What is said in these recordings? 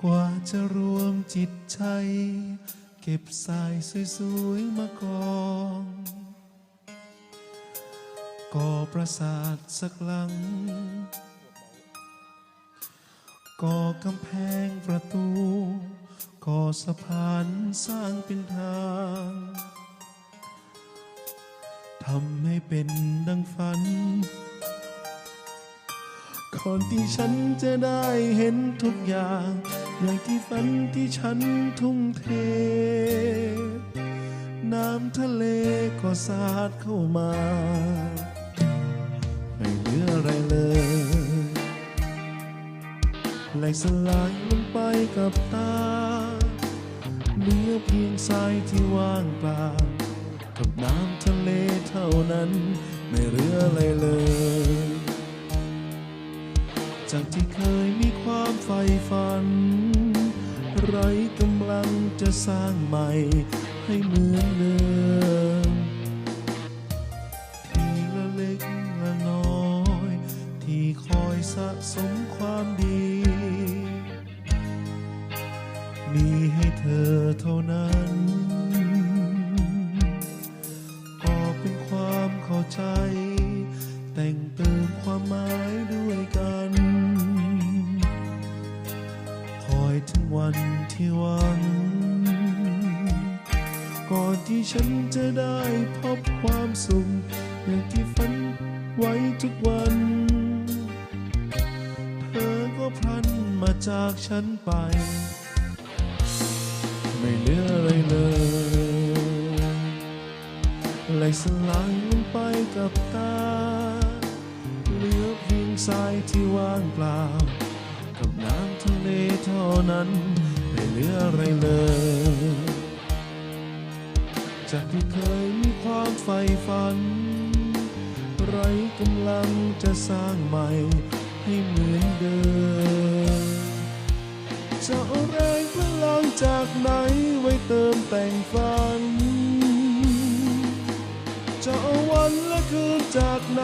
กว่าจะรวมจิตใจ เก็บสายสวยๆมากองก่อประสาทสักหลังก่อกำแพงประตู ก่อสะพานสร้างเป็นทางทำให้เป็นดังฝัน ก่อนที่ฉันจะได้เห็นทุกอย่าง อย่างที่ฝันที่ฉันทุ่มเท น้ำทะเลก็สาดเข้ามา ไม่เหลืออะไรเลยไหลสลายลงไปกับตาเหลือเพียงทรายที่ว่างเปล่ากับน้ำทะเลเท่านั้นไม่เหลืออะไรเลย จากที่เคย ความใฝ่ฝัน ไรกำลังจะสร้างใหม่ให้เหมือนเดิมทีละเล็กละน้อย ที่คอยสะสมความดี มีให้เธอเท่านั้นก็เป็นความเข้าใจ แต่งเติมความหมายด้วยกัน ถึงวันที่หวัง ก่อนที่ฉันจะได้พบความสุขอย่างที่ฝันไว้ทุกวัน เธอก็พลันมาจากฉันไป ไม่เหลืออะไรเลยไหลสลายลงไปกับตา เหลือเพียงทรายที่ว่างเปล่า นั้นไม่เหลืออะไรเลย จากที่เคยมีความใฝ่ฝัน ไรกำลังจะสร้างใหม่ให้เหมือนเดิม จะเอาแรงพลังจากไหนไว้เติมแต่งฝัน จะเอาวันและคืนจากไหน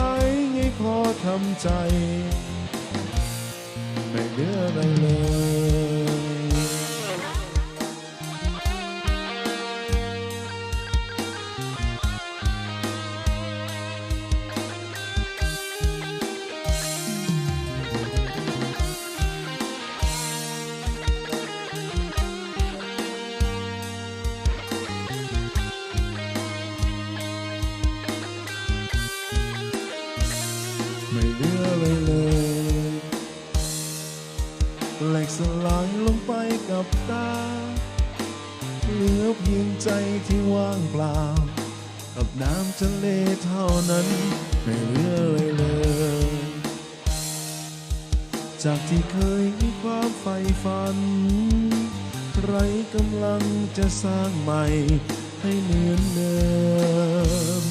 ให้พอทำใจ ไม่เหลืออะไรเลย สลายลงไปกับตา เหลือเพียงใจที่ว่างเปล่า กับน้ำทะเลเท่านั้นไม่เหลืออะไรเลย จากที่เคยมีความใฝ่ฝัน ไรกำลังจะสร้างใหม่ให้เหมือนเดิม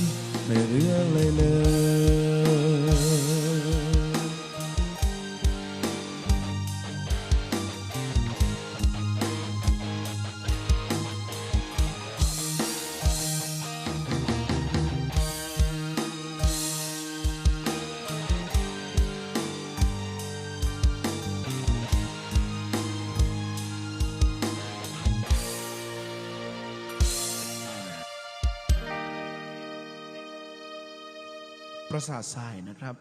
ไม่เหลืออะไรเลย ประสาททรายนะครับ